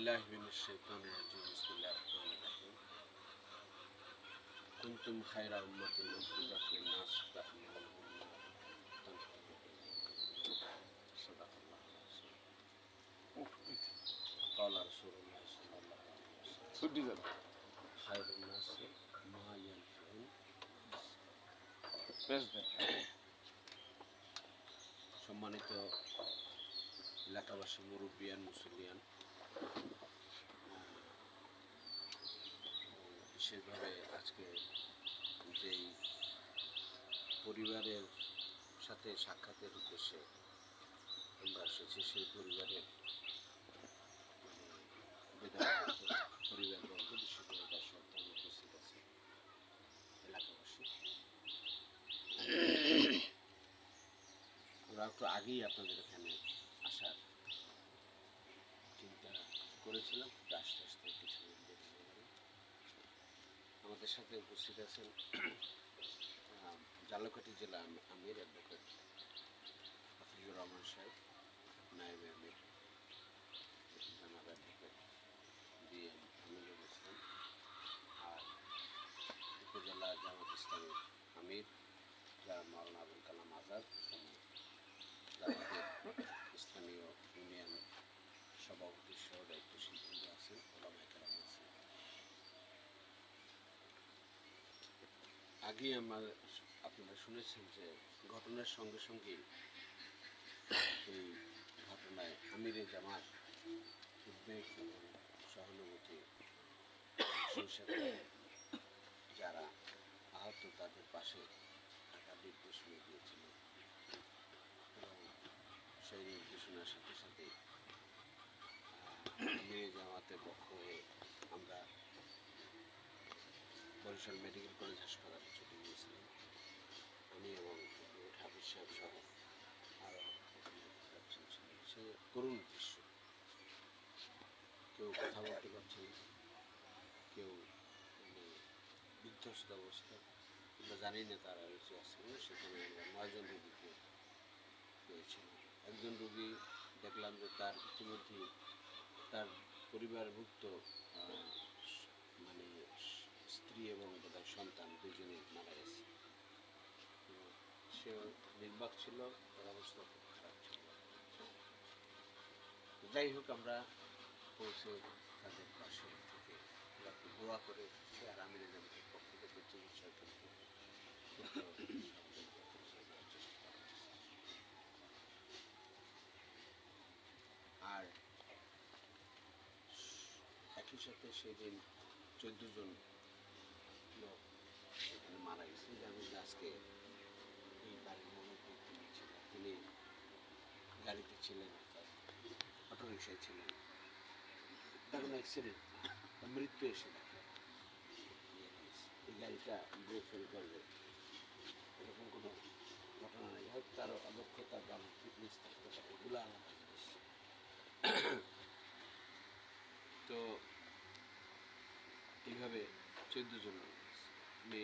بالله من الشيطان الرجيم بسم الله الرحمن الرحيم كنتم خير أمة أخرجت للناس تأمرون بالمعروف وتنهون صدق الله العظيم قال رسول الله صلى الله عليه وسلم ছুটি যাবে خير الناس ما ينفعون বেশ দেন সম্মানিত এলাকাবাসী মুরব্বিয়ান মুসলিয়ান বিশেষভাবে আজকে যেই পরিবারের সাথে সাক্ষাতের উদ্দেশ্যে আমরা এসেছি, সেই পরিবারের পরিবারবর্গ বিশেষ করে তার সন্তান উপস্থিত আছে, এলাকাবাসী। একটু আগেই আপনাদের এখানে আসার চিন্তা করেছিলাম আস্তে আস্তে কিছু। আমাদের সাথে উপস্থিত আছেন আহ, জালকাঠি জেলা আমির অ্যাডভোকেট হাফিজুর রহমান সাহেব নায়েব আমির জানাব অ্যাডভোকেট ইসলাম আর উপজেলা জামাত ইসলামের আমির যারা মাওলানা আবুল কালাম আজাদ এবং জামাতের স্থানীয় ইউনিয়ন সভাপতি সহ দায়িত্বশীল বৃন্দ আছেন ওলামায় কেরাম আছেন আগে আমার আপনারা শুনেছেন যে ঘটনার সঙ্গে সঙ্গে এই ঘটনায় আমিরে জামাত উদ্বেগ সহানুভূতি যারা আহত তাদের পাশে থাকার নির্দেশনা দিয়েছিল। এবং সেই নির্দেশনার সাথে সাথে মেয়ে জামাতের পক্ষ হয়ে আমরা বরিশাল মেডিকেল কলেজ হাসপাতালে ছুটে গিয়েছিলাম আমি এবং হাফিজ সাহেব সহ আরও সে করুণ দৃশ্য। কেউ কথা বলতে পারছে কেউ মানে বিধ্বস্ত অবস্থা আমরা জানি না তারা আছে কিনা। সেখানে আমরা নয়জন রোগীকে পেয়েছিলাম একজন রোগী দেখলাম যে তার ইতিমধ্যে তার পরিবারভুক্ত মানে স্ত্রী এবং বোধহয় সন্তান দুজনেই মারা গেছে। সে নির্বাক ছিল, তার অবস্থা খুব খারাপ ছিল। যাই হোক, আমরা পৌঁছে তাদের পাশে থেকে তাকে দোয়া করে সে আর আমির জামাতের পক্ষ থেকে চিকিৎসার জন্য দ্রুত সাহায্য চেষ্টা করা হয়েছে। আর একই সাথে সেদিন চোদ্দ জন লোক এখানে মারা গেছে। যেমন আজকে এই বাড়ির তিনি ছিলেন তিনি গাড়িতে ছিলেন অর্থাৎ অটো রিক্সায় ছিলেন। তার কোনো অ্যাক্সিডেন্ট মৃত্যু এসে এই গাড়িটা ব্রেক ফেল করবে, এরকম কোনো ঘটনা নেই। হয়তো তার অদক্ষতা বা ফিটনেস থাকতে পারে, এগুলো আলাদা জিনিস। তো এইভাবে চোদ্দ জন। আমি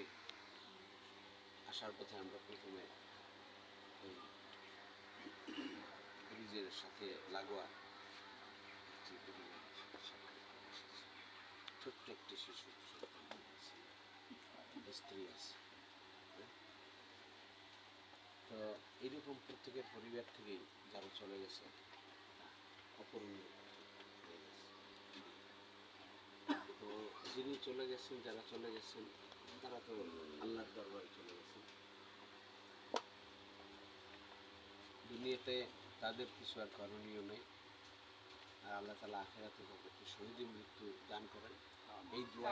আসার পথে আমরা প্রথমে ব্রিজের সাথে লাগোয়া ছোট্ট একটি শিশু স্ত্রী আছে? তো এইরকম প্রত্যেকের পরিবার থেকেই যারা চলে গেছে, অপূরণীয় হয়ে গেছে। তো যিনি চলে গেছেন যারা চলে গেছেন তারা তো আল্লাহর দরবারে চলে গেছেন। দুনিয়াতে তাদের কিছু আর করণীয় নেই। আর আল্লাহ তালা আখেরাতে তাদেরকে শহীদ মৃত্যু দান করেন। এই দোয়া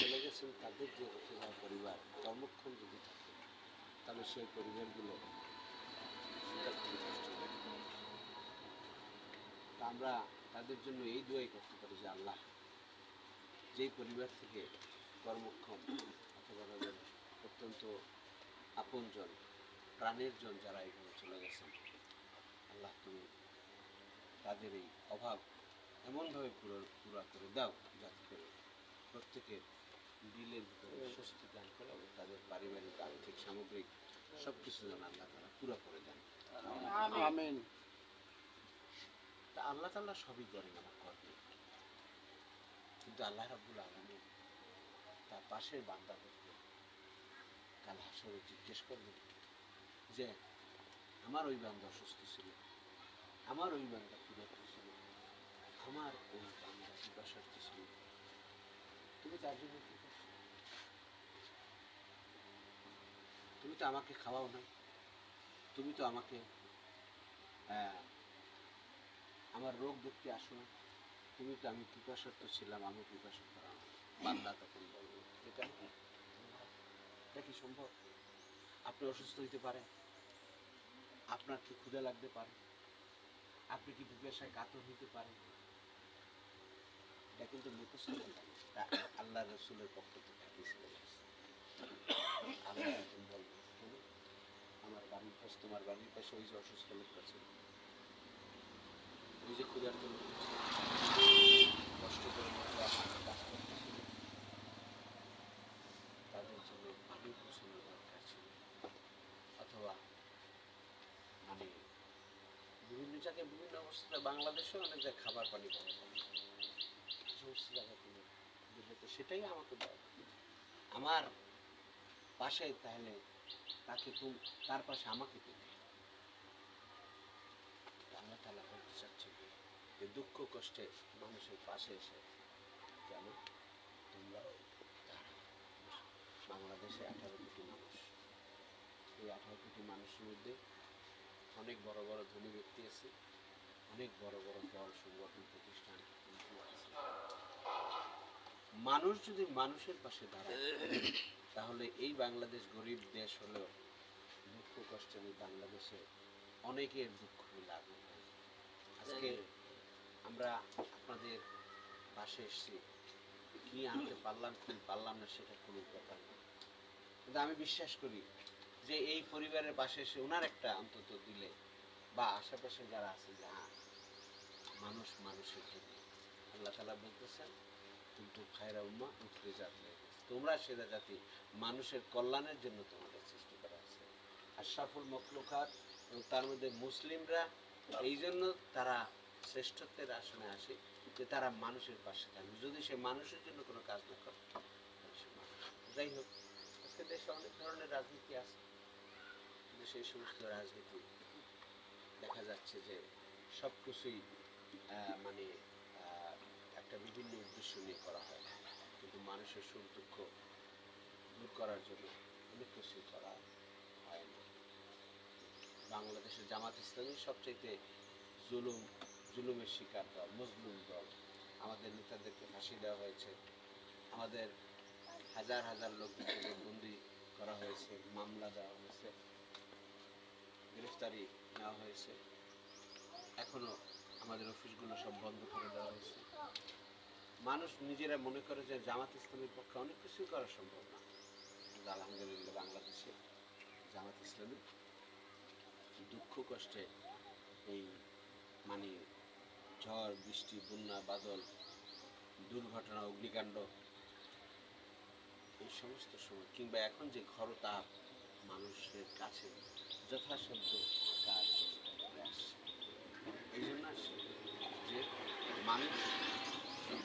চলে গেছেন তাদের যে রেখে যাওয়া পরিবার কর্মক্ষম যদি থাকে তাহলে সেই পরিবারগুলো আমরা তাদের জন্য এই দোয়াই করতে পারি যে আল্লাহ, যেই পরিবার থেকে কর্মক্ষম অথবা তাদের অত্যন্ত আপনজন, প্রাণের জন যারা এখানে চলে গেছেন, আল্লাহ তুমি তাদের এই অভাব এমনভাবে পুরো, পুরা করে দাও যাতে করে প্রত্যেকের দিলের ভিতরে স্বস্তি দান করে এবং তাদের পারিবারিক আর্থিক সামগ্রিক সব কিছু যেন আল্লাহ তারা পুরো করে দেন। আমিন। আল্লাহ তাল্লাহ সবই করেন আমার কর্মে কিন্তু আল্লাহ রাবুল আলমী তার পাশের বান্দাদেরকে কাল হাসরে জিজ্ঞেস করবে যে আমার ওই বান্দা অসুস্থ ছিল আমার ওই বান্দা ক্ষুধার্ত ছিল আমার ওই বান্দা পিপাসার্থ ছিল। তুমি তার জন্য কি তুমি তো আমাকে খাওয়াও না তুমি তো আমাকে আহ, আমার রোগ দেখতে আসো। না তুমি তো আমি পিপাসার্থ ছিলাম আমি পিপাসার্থ বান্দা তখন বলব এটা কি এটা কি সম্ভব? আপনি অসুস্থ হইতে পারে আপনার কি ক্ষুধা লাগতে পারে? আপনি কি পিপাসায় কাতর হইতে পারে এটা কিন্তু মুখস্থ আল্লাহ রসুলের পক্ষ থেকে আছে। আল্লাহ এখন বলবেন, "শোনো, আমার বাড়ির পাশে তোমার বাড়ির পাশে ওই যে অসুস্থ লোকটা ছিল ওই যে ক্ষুধার্ত কষ্ট করে মতো আপনার কাজ করতেছিল। তাদের জন্য অথবা মানে বিভিন্ন জায়গায়, বিভিন্ন বাংলাদেশেও অনেক জায়গায় খাবার পানি সমস্ত জায়গায় তো সেটাই আমাকে দাও আমার পাশে তাহলে তাকে তার পাশে আমাকে দিবে আল্লাহ তালা বলতে চাচ্ছে কি, যে দুঃখ কষ্টে মানুষের পাশে এসে কেন তোমরা বাংলাদেশে আঠারো কোটি মানুষ। এই আঠারো কোটি মানুষের মধ্যে অনেক বড় বড় ধনী ব্যক্তি আছে, অনেক বড় বড় দল, সংগঠন, প্রতিষ্ঠান আছে। মানুষ যদি মানুষের পাশে দাঁড়ায়, তাহলে এই বাংলাদেশ গরিব দেশ হলেও দুঃখ কষ্টের বাংলাদেশে অনেকের দুঃখ হয়। আজকে আমরা আপনাদের পাশে এসেছি। কি আনতে পারলাম, কি পারলাম না সেটা কোনো ব্যাপার কিন্তু আমি বিশ্বাস করি যে এই পরিবারের পাশে এসে ওনার একটা অন্তত দিলে বা আশেপাশে যারা আছে যে হ্যাঁ মানুষ, মানুষের জন্য। আল্লাহ তালা বলতেছেন কিন্তু খায়রা উম্মা উঠতে জাতি তোমরা সেরা জাতি, মানুষের কল্যাণের জন্য তোমাদের সৃষ্টি করা হয়েছে। আশরাফুল মখলুকাত এবং তার মধ্যে মুসলিমরা, এই জন্য তারা শ্রেষ্ঠত্বের আসনে আসে যে তারা মানুষের পাশে থাকবে যদি সে মানুষের জন্য কোনো কাজ না করে। যাই হোক, আজকে দেশে অনেক ধরনের রাজনীতি আছে। কিন্তু সেই সমস্ত রাজনীতি দেখা যাচ্ছে যে সব কিছুই মানে একটা বিভিন্ন উদ্দেশ্য নিয়ে করা হয়। কিন্তু মানুষের সুখ দুঃখ দূর করার জন্য অনেক কিছুই করা হয় না বাংলাদেশের জামাত ইসলামী সবচাইতে জুলুম জুলুমের শিকার দল, মজলুম দল। আমাদের নেতাদেরকে ফাঁসি দেওয়া হয়েছে। আমাদের হাজার হাজার লোককে বন্দি করা হয়েছে, মামলা দেওয়া হয়েছে, গ্রেফতারি নেওয়া হয়েছে। এখনও আমাদের অফিসগুলো সব বন্ধ করে দেওয়া হয়েছে। মানুষ নিজেরা মনে করে যে জামাত ইসলামের পক্ষে অনেক কিছুই করা সম্ভব না। কিন্তু আলহামদুলিল্লাহ বাংলাদেশে জামাত ইসলামী দুঃখ কষ্টে এই মানে ঝড়, বৃষ্টি, বন্যা, বাদল, দুর্ঘটনা, অগ্নিকাণ্ড এই সমস্ত সময় কিংবা এখন যে ঘরতাপ মানুষের কাছে যথাসাধ্য থাকার চেষ্টা এই জন্য যে মানুষ,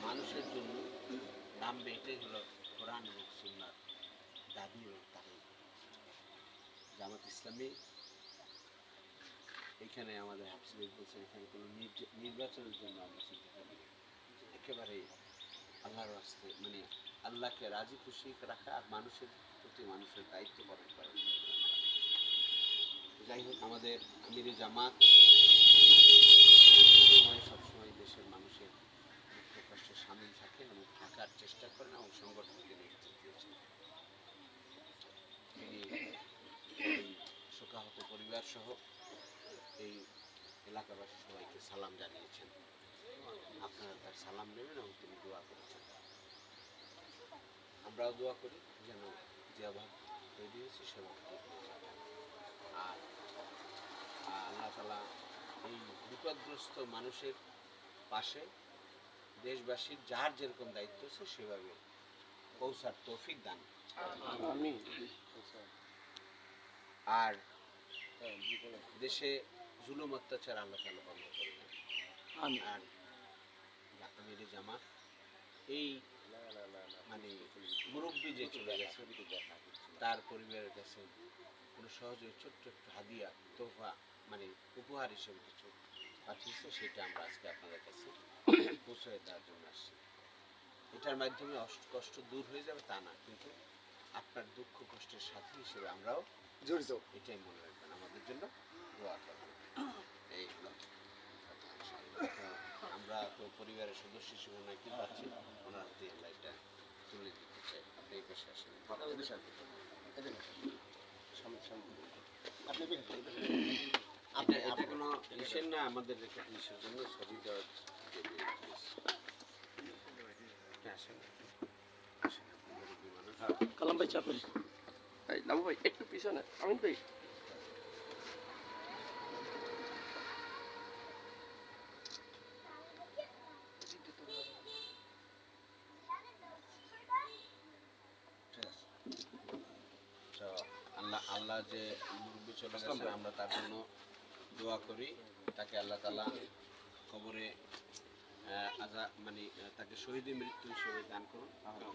মানুষের জন্য নামবে, এটাই হলো কোরআন এবং সুন্নার দাবি এবং তাই জামাত ইসলামী এখানে আমাদের হাফসিবেদ বলছেন, এখানে কোনো নির্বাচনের জন্য আমরা চিন্তা করি। একেবারে আল্লাহর রাস্তে মানে আল্লাহকে রাজি, খুশি রাখা আর মানুষের প্রতি মানুষের দায়িত্ব পালন করা যাই হোক, আমাদের আমির জামাত সময় সবসময় দেশের মানুষের দুঃখ কষ্টে সামিল থাকেন এবং থাকার চেষ্টা করেন এবং সংগঠনকে নেতৃত্ব দিয়েছেন তিনি এই শোকাহত পরিবার সহ এই এলাকাবাসী সবাইকে সালাম জানিয়েছেন। আপনারা তার সালাম নেবেন এবং তিনি দোয়া করেছেন। আমরাও দোয়া করি যেন যেভাবে তৈরি হয়েছে তৈরি আর আর আল্লাহ তালা এই বিপদগ্রস্ত মানুষের পাশে দেশবাসীর যার যেরকম দায়িত্ব আছে সেভাবে পৌঁছার তৌফিক দান আর দেশে জুলুম অত্যাচার আল্লাহ তালা বন্ধ। আর আমিরে জামাত এই মানে মুরব্বী যে চলে গেছে তার পরিবারের কাছে কোনো সহজে ছোট্ট একটু হাদিয়া তোফা মানে উপহার হিসেবে কিছু পাঠিয়েছে সেটা আমরা আজকে আপনাদের কাছে পৌঁছে দেওয়ার জন্য আসছি। এটার মাধ্যমে কষ্ট দূর হয়ে যাবে তা না কিন্তু আপনার দুঃখ কষ্টের সাথী হিসেবে আমরাও জড়িত। এটাই মনে রাখবেন। আমাদের জন্য দোয়া করবেন। এই হলো কথা, ইনশাআল্লাহ। তো আমরা তো পরিবারের সদস্য হিসেবে ওনার পাচ্ছি। ওনার হাতে এটা তুলে দিতে চাই। আপনি এই পাশে আসেন। আপনি এটা কোনো ইসের না আমাদের ইসের জন্য ছবি দেওয়ার আসেন। আসেন কালাম ভাই চাপেন। ভাই একটু পিছনে। আমিন ভাই ঠিক আছে তো আল্লাহ আল্লাহ যে মুরব্বী চলে গেছে আমরা তার জন্য দোয়া করি। তাকে আল্লাহ তালা কবরে আহ, আজা মানে তাকে শহীদে মৃত্যু হিসেবে দান করুন। আমরা